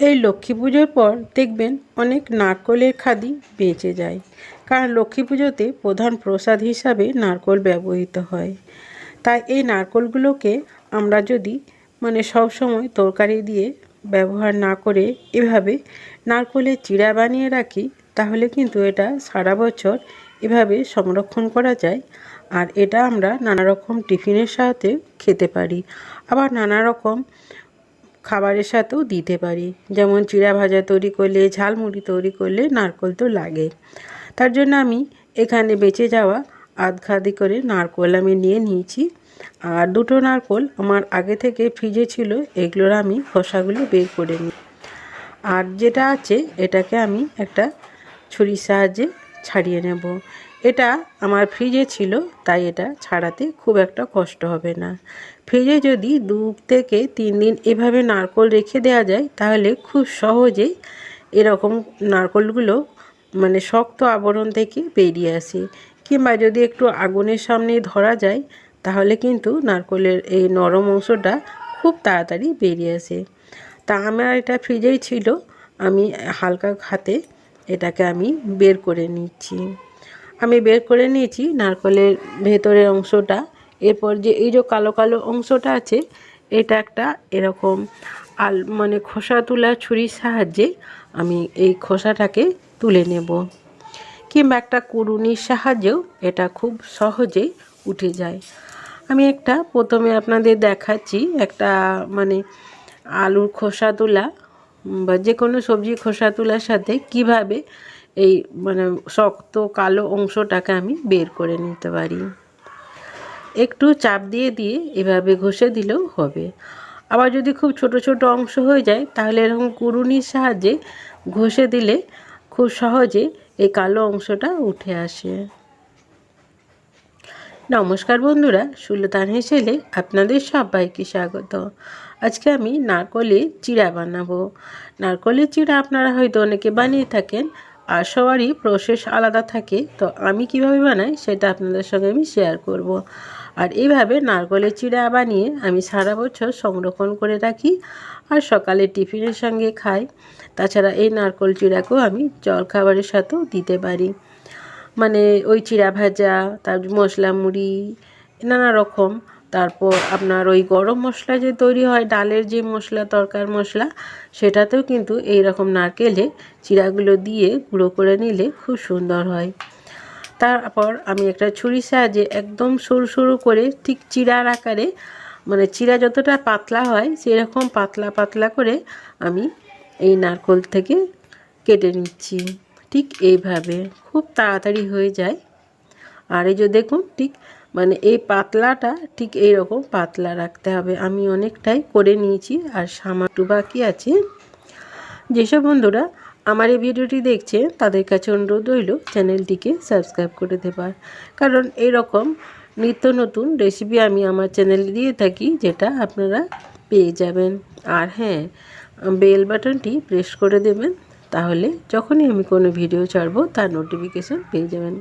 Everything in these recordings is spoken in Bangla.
এই লক্ষ্মী পুজোর পর দেখবেন অনেক নারকলের খাদি বেঁচে যায়। কারণ লক্ষ্মী পুজোতে প্রধান প্রসাদ হিসাবে নারকল ব্যবহৃত হয়। তাই এই নারকলগুলোকে আমরা যদি মানে সব সময় তরকারি দিয়ে ব্যবহার না করে এভাবে নারকলের চিড়া বানিয়ে রাখি, তাহলে কিন্তু এটা সারা বছর এভাবে সংরক্ষণ করা যায় আর এটা আমরা নানা রকম টিফিনের সাথে খেতে পারি। আবার নানা রকম খাবারের সাথেও দিতে পারি। যেমন চিড়া ভাজা তৈরি করলে ঝালমুড়ি তৈরি করলে নারকল তো লাগে। তার জন্য আমি এখানে বেঁচে যাওয়া আধ খাদি করে নারকল আমি নিয়ে নিয়েছি। আর দুটো নারকল আমার আগে থেকে ফ্রিজে ছিল, এগুলোর আমি খোসাগুলো বের করে নিই। আর যেটা আছে, এটাকে আমি একটা ছুরির সাহায্যে ছাড়িয়ে নেব। এটা আমার ফ্রিজে ছিল, তাই এটা ছাড়াতে খুব একটা কষ্ট হবে না। ফ্রিজে যদি দু থেকে তিন দিন এভাবে নারকল রেখে দেওয়া যায়, তাহলে খুব সহজেই এরকম নারকলগুলো মানে শক্ত আবরণ থেকে বেরিয়ে আসে। কিংবা যদি একটু আগুনের সামনে ধরা যায়, তাহলে কিন্তু নারকলের এই নরম অংশটা খুব তাড়াতাড়ি বেরিয়ে আসে। তা আমার এটা ফ্রিজেই ছিল, আমি হালকা হাতে এটাকে আমি বের করে নিচ্ছি। আমি বের করে নিয়েছি, নারকলের ভেতরের অংশটা এরপর যে এই যে কালো কালো অংশটা আছে, এটা একটা এরকম আল মানে খোসা তোলা ছুরির সাহায্যে আমি এই খোসাটাকে তুলে নেব। কিংবা একটা কুড়ুনির সাহায্যেও এটা খুব সহজেই উঠে যায়। আমি একটা প্রথমে আপনাদের দেখাচ্ছি একটা মানে আলুর খোসা তোলা, বা যে কোনো সবজি খোসা তোলার সাথে কীভাবে এই মানে শক্ত কালো অংশটাকে আমি বের করে নিতে পারি। একটু চাপ দিয়ে দিয়ে এভাবে ঘষে দিলেও হবে। আবার যদি খুব ছোট ছোট অংশ হয়ে যায়, তাহলে এরকম কুরুনির সাহায্যে ঘষে দিলে খুব সহজে এই কালো অংশটা উঠে আসে। নমস্কার বন্ধুরা সুলতান হেসেলে আপনাদের সবাইকে স্বাগত। আজকে আমি নারকলের চিড়া বানাবো। নারকলের চিড়া আপনারা হয়তো অনেকে বানিয়ে থাকেন, আর সবারই প্রসেস আলাদা থাকে, তো আমি কীভাবে বানাই সেটা আপনাদের সঙ্গে আমি শেয়ার করব। আর এইভাবে নারকলের চিড়া বানিয়ে আমি সারা বছর সংরক্ষণ করে রাখি আর সকালে টিফিনের সঙ্গে খাই। তাছাড়া এই নারকল চিড়াকেও আমি জলখাবারের সাথেও দিতে পারি। মানে ওই চিড়া ভাজা, তার মশলা মুড়ি, নানা রকম। তারপর আপনার ওই গরম মশলা যে তৈরি হয়, ডালের যে মশলা, তরকার মশলা, সেটাতেও কিন্তু এই রকম নারকেলে চিড়াগুলো দিয়ে গুঁড়ো করে নিলে খুব সুন্দর হয়। তারপর আমি একটা ছুরি সাহায্যে একদম সরু সরু করে ঠিক চিড়ার আকারে মানে চিড়া যতটা পাতলা হয় সেরকম পাতলা পাতলা করে আমি এই নারকল থেকে কেটে নিচ্ছি। ঠিক এইভাবে খুব তাড়াতাড়ি হয়ে যায়। আর এই যে দেখুন, ঠিক মানে এই পাতলাটা ঠিক এই রকম পাতলা রাখতে হবে। আমি অনেকটাই করে নিয়েছি আর সামাটু বাকি আছে। যেসব বন্ধুরা আমার এই ভিডিওটি দেখছে, তাদের কাছে অনুরোধ রইল চ্যানেলটিকে সাবস্ক্রাইব করে দেবার। কারণ এই রকম নিত্য নতুন রেসিপি আমি আমার চ্যানেলে দিয়ে থাকি, যেটা আপনারা পেয়ে যাবেন। আর হ্যাঁ বেল বাটনটি প্রেস করে দেবেন, তাহলে যখনই আমি কোনো ভিডিও ছাড়বো, তার নোটিফিকেশান পেয়ে যাবেন।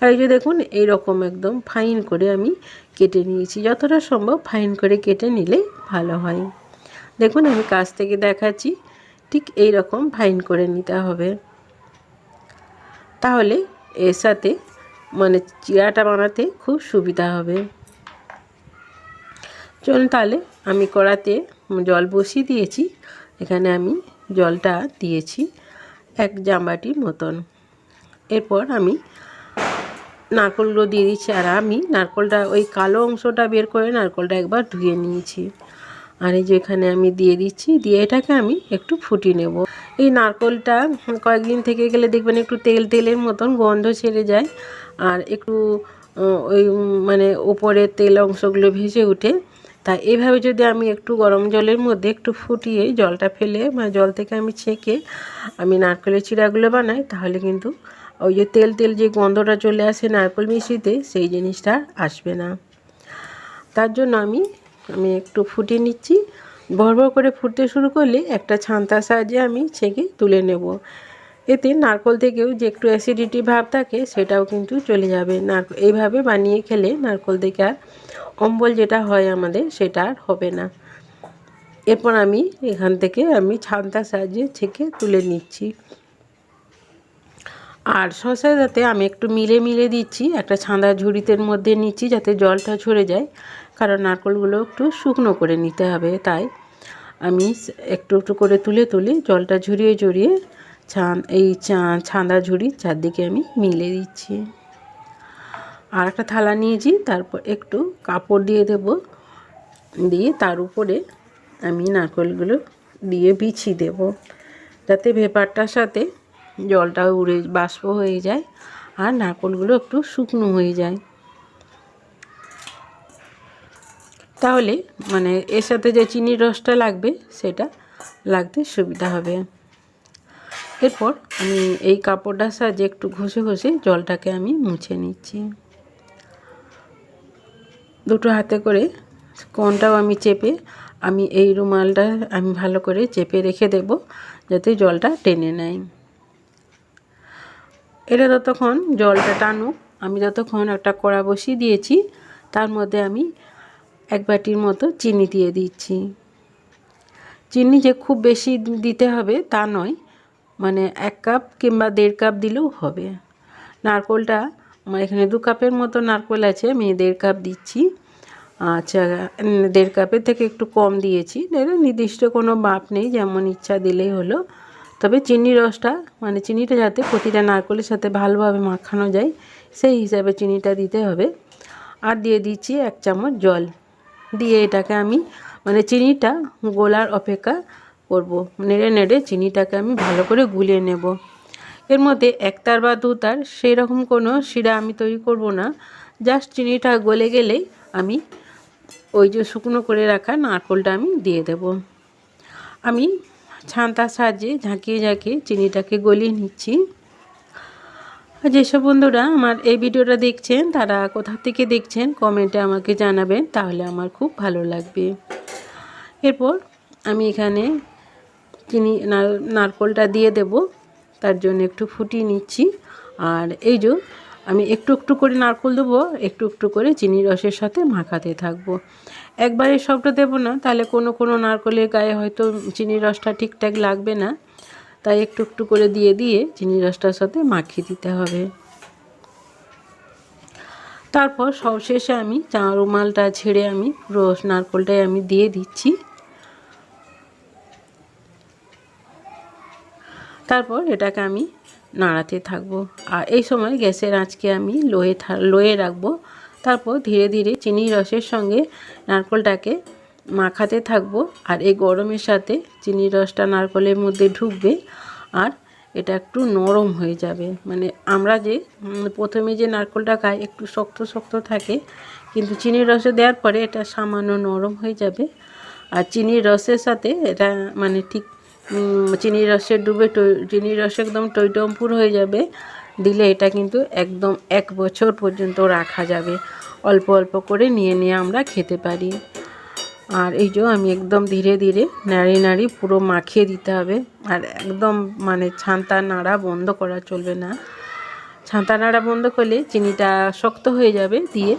আর এই যে দেখুন এই রকম একদম ফাইন করে আমি কেটে নিয়েছি। যতটা সম্ভব ফাইন করে কেটে নিলে ভালো হয়। দেখুন, আমি কাছ থেকে দেখাচ্ছি। ঠিক এই রকম ফাইন করে নিতে হবে। তাহলে এর সাথে মানে চিড়াটা বানাতে খুব সুবিধা হবে। চলুন তাহলে আমি কড়াতে জল বসিয়ে দিয়েছি। এখানে আমি জলটা দিয়েছি এক জামবাটির মতন। এরপর আমি নারকলগুলো দিয়ে দিচ্ছি। আর আমি নারকলটা, ওই কালো অংশটা বের করে নারকলটা একবার ধুয়ে নিয়েছি। আর এই যে এখানে আমি দিয়ে দিচ্ছি, দিয়ে এটাকে আমি একটু ফুটিয়ে নেব। এই নারকলটা কয়েকদিন থেকে গেলে দেখবেন একটু তেল তেলের মতন গন্ধ ছেড়ে যায় আর একটু ওই মানে ওপরে তেল অংশগুলো ভেসে উঠে তাই এভাবে যদি আমি একটু গরম জলের মধ্যে একটু ফুটিয়ে জলটা ফেলে মানে জল থেকে আমি ছেঁকে আমি নারকেলের চিড়াগুলো বানাই, তাহলে কিন্তু ওই যে তেল তেল যে গন্ধটা চলে আসে নারকেল মিশিতে, সেই জিনিসটা আসবে না। তার জন্য আমি আমি একটু ফুটিয়ে নিচ্ছি। ভর করে ফুটতে শুরু করলে একটা ছান্তার সাহায্যে আমি ছেঁকে তুলে নেব। এতে নারকল থেকেও যে একটু অ্যাসিডিটি ভাব থাকে সেটাও কিন্তু চলে যাবে। নারকল এইভাবে বানিয়ে খেলে নারকল থেকে আর অম্বল যেটা হয় আমাদের সেটা আর হবে না। এরপর আমি এখান থেকে আমি ছান্তার সাহায্যে ছেঁকে তুলে নিচ্ছি। আর শশা যাতে আমি একটু মিলে মিলে দিচ্ছি, একটা ছাঁদা ঝুড়িতের মধ্যে নিচ্ছি যাতে জলটা ছড়ে যায়। কারণ নারকলগুলো একটু শুকনো করে নিতে হবে, তাই আমি একটু একটু করে তুলে তুলে জলটা ঝরিয়ে ঝরিয়ে ছান, এই ছাঁদা ঝুড়ির চারদিকে আমি মিলে দিচ্ছি। আর একটা থালা নিয়েছি, তারপর একটু কাপড় দিয়ে দেব, দিয়ে তার উপরে আমি নারকলগুলো দিয়ে বিছিয়ে দেব, যাতে ভেপারটার সাথে জলটা উড়ে, বাষ্প হয়ে যায় আর নারকলগুলো একটু শুকনো হয়ে যায়। তাহলে মানে এর সাথে যে চিনির রসটা লাগবে, সেটা লাগতে সুবিধা হবে। এরপর আমি এই কাপড়টার সাহায্যে একটু ঘষে ঘষে জলটাকে আমি মুছে নিচ্ছি। দুটো হাতে করে কোনটাও আমি চেপে আমি এই রুমালটা আমি ভালো করে চেপে রেখে দেব, যাতে জলটা টেনে নেয়। এটা ততক্ষণ জলটা টানুক। আমি ততক্ষণ একটা কড়া বসিয়ে দিয়েছি। তার মধ্যে আমি এক বাটির মতো চিনি দিয়ে দিচ্ছি। চিনি যে খুব বেশি দিতে হবে তা নয় মানে এক কাপ কিংবা দেড় কাপ দিলেও হবে। নারকোলটা, আমার এখানে দু কাপের মতো নারকোল আছে, আমি দেড় কাপ দিচ্ছি। আচ্ছা দেড় কাপের থেকে একটু কম দিয়েছি নির্দিষ্ট কোনো মাপ নেই, যেমন ইচ্ছা দিলেই হলো। তবে চিনি রসটা মানে চিনিটা যাতে প্রতিটা নারকলের সাথে ভালোভাবে মাখানো যায়, সেই হিসাবে চিনিটা দিতে হবে। আর দিয়ে দিচ্ছি এক চামচ জল। দিয়ে এটাকে আমি মানে চিনিটা গোলার অপেক্ষা করব। নেড়ে নেড়ে চিনিটাকে আমি ভালো করে গুলিয়ে নেব। এর মধ্যে একতার বা দুতার সেই রকম কোনো শিরা আমি তৈরি করব না। জাস্ট চিনিটা গলে গেলেই আমি ওই যে শুকনো করে রাখা নারকলটা আমি দিয়ে দেব। আমি ছান্তার সাহায্যে ঝাঁকিয়ে ঝাঁকিয়ে চিনিটাকে গলিয়ে নিচ্ছি। যেসব বন্ধুরা আমার এই ভিডিওটা দেখছেন, তারা কোথা থেকে দেখছেন কমেন্টে আমাকে জানাবেন, তাহলে আমার খুব ভালো লাগবে। এরপর আমি এখানে চিনি নারকলটা দিয়ে দেব, তার জন্য একটু ফুটিয়ে নিচ্ছি। আর এই যে আমি একটু একটু করে নারকল দেবো, একটু একটু করে চিনি রসের সাথে মাখাতে থাকব। একবারে সবটা দেবো না, তাহলে কোনো কোনো নারকলের গায়ে হয়তো চিনির রসটা ঠিকঠাক লাগবে না। তাই একটু একটু করে দিয়ে দিয়ে চিনি রসটার সাথে মাখিয়ে দিতে হবে। তারপর সবশেষে আমি চা রুমালটা ছেড়ে আমি রস, নারকলটাই আমি দিয়ে দিচ্ছি। তারপর এটাকে আমি নাড়াতে থাকব। আর এই সময় গ্যাসের আঁচকে আমি লোয়ে লোয়ে রাখব। তারপর ধীরে ধীরে চিনি রসের সঙ্গে নারকলটাকে মাখাতে থাকব আর এই গরমের সাথে চিনি রসটা নারকলের মধ্যে ঢুকবে আর এটা একটু নরম হয়ে যাবে। মানে আমরা যে প্রথমে যে নারকলটা খাই একটু শক্ত শক্ত থাকে, কিন্তু চিনির রসে দেওয়ার পরে এটা সামান্য নরম হয়ে যাবে। আর চিনির রসের সাথে এটা মানে ঠিক চিনির রসে ডুবে চিনির রস একদম টইটম্পুর হয়ে যাবে। দিলে এটা কিন্তু একদম এক বছর পর্যন্ত রাখা যাবে। অল্প অল্প করে নিয়ে নিয়ে আমরা খেতে পারি। আর এই যে আমি একদম ধীরে ধীরে নাড়ি নাড়ি পুরো মাখিয়ে দিতে হবে। আর একদম মানে ছান্তা নাড়া বন্ধ করা চলবে না। ছান্তা নাড়া বন্ধ করলে চিনিটা শক্ত হয়ে যাবে দিয়ে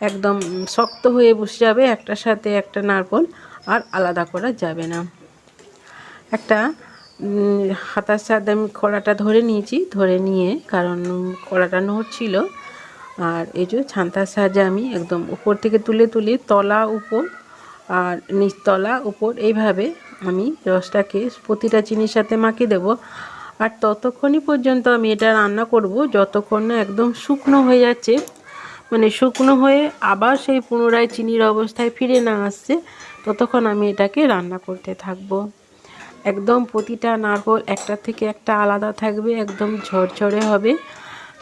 একদম শক্ত হয়ে বসে যাবে একটার সাথে একটা নারকল আর আলাদা করা যাবে না। একটা হাতার সাথে আমি কড়াটা ধরে নিয়েছি, ধরে নিয়ে কারণ কড়াটা নড়ছিল আর এই যে ছান্তার সাহায্যে আমি একদম উপর থেকে তুলে তুলে তলা উপর আর নিচতলা উপর এইভাবে আমি রসটাকে প্রতিটা চিনির সাথে মাখিয়ে দেব। আর ততক্ষণই পর্যন্ত আমি এটা রান্না করব, যতক্ষণ না একদম শুকনো হয়ে যাচ্ছে। মানে শুকনো হয়ে আবার সেই পুনরায় চিনির অবস্থায় ফিরে না আসছে, ততক্ষণ আমি এটাকে রান্না করতে থাকব। একদম প্রতিটা নারকল একটা থেকে একটা আলাদা থাকবে, একদম ঝরঝরে হবে।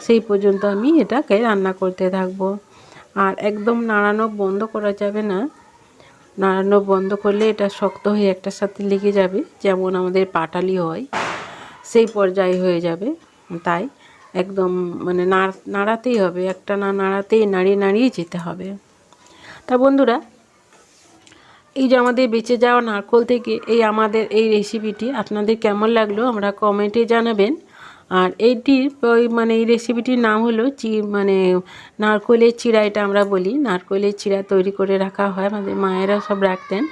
সেই পর্যন্ত আমি এটাকে রান্না করতে থাকব। আর একদম নাড়ানো বন্ধ করা যাবে না। নাড়ানো বন্ধ করলে এটা শক্ত হয়ে একটার সাথে লেগে যাবে, যেমন আমাদের পাটালি হয়, সেই পর্যায়ে হয়ে যাবে। তাই একদম মানে নাড়াতেই হবে, একটা না নাড়াতেই নাড়িয়ে নাড়িয়ে যেতে হবে। তা বন্ধুরা, এই যে আমাদের বেঁচে যাওয়া নারকোল থেকে এই আমাদের এই রেসিপিটি আপনাদের কেমন লাগল? আমরা কমেন্টে জানাবেন। আর এইটির ওই মানে এই রেসিপিটির নাম হলো চি মানে নারকোলের চিড়া এটা আমরা বলি। নারকোলের চিড়া তৈরি করে রাখা হয় আমাদের মায়েরা সব রাখতেন।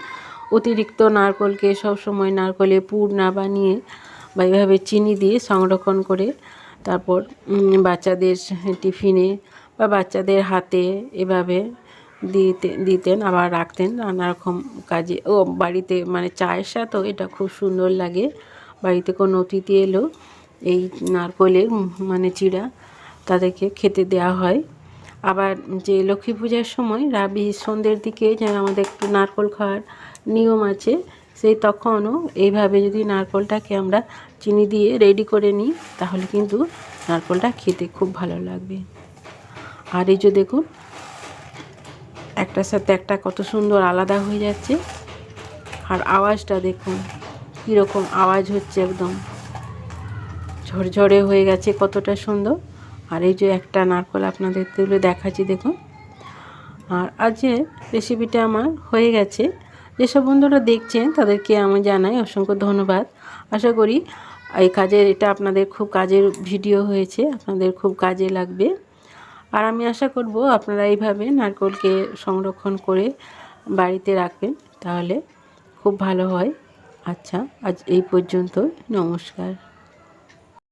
অতিরিক্ত নারকোলকে সবসময় নারকোলে পুর না বানিয়ে বা এভাবে চিনি দিয়ে সংরক্ষণ করে তারপর বাচ্চাদের টিফিনে বা বাচ্চাদের হাতে এভাবে দিতে, দিতেন, আবার রাখতেন নানা রকম কাজে। ও, বাড়িতে মানে চায়ের সাথেও এটা খুব সুন্দর লাগে। বাড়িতে কোনো অতিথি এলো এই নারকোলের মানে চিড়া তাদেরকে খেতে দেওয়া হয়। আবার যে লক্ষ্মী পূজার সময় রাবি সন্ধ্যের দিকে যেন আমাদের একটু নারকোল খাওয়ার নিয়ম আছে, সেই তখনও এইভাবে যদি নারকোলটাকে আমরা চিনি দিয়ে রেডি করে নিই, তাহলে কিন্তু নারকোলটা খেতে খুব ভালো লাগবে। আর এই যে দেখুন, একটার সাথে একটা কত সুন্দর আলাদা হয়ে যাচ্ছে। আর আওয়াজটা দেখুন, কীরকম আওয়াজ হচ্ছে একদম। ঝরঝরে হয়ে গেছে কতটা সুন্দর। আর এই যে একটা নারকল আপনাদের তুলে দেখাচ্ছি, দেখুন। আর আজ যে রেসিপিটা আমার হয়ে গেছে, যেসব বন্ধুরা দেখছেন তাদেরকে আমি জানাই অসংখ্য ধন্যবাদ। আশা করি এই কাজের, এটা আপনাদের খুব কাজের ভিডিও হয়েছে, আপনাদের খুব কাজে লাগবে। আর আমি আশা করব আপনারা এইভাবে নারকলকে সংরক্ষণ করে বাড়িতে রাখবেন, তাহলে খুব ভালো হয়। আচ্ছা আজ এই পর্যন্ত নমস্কার।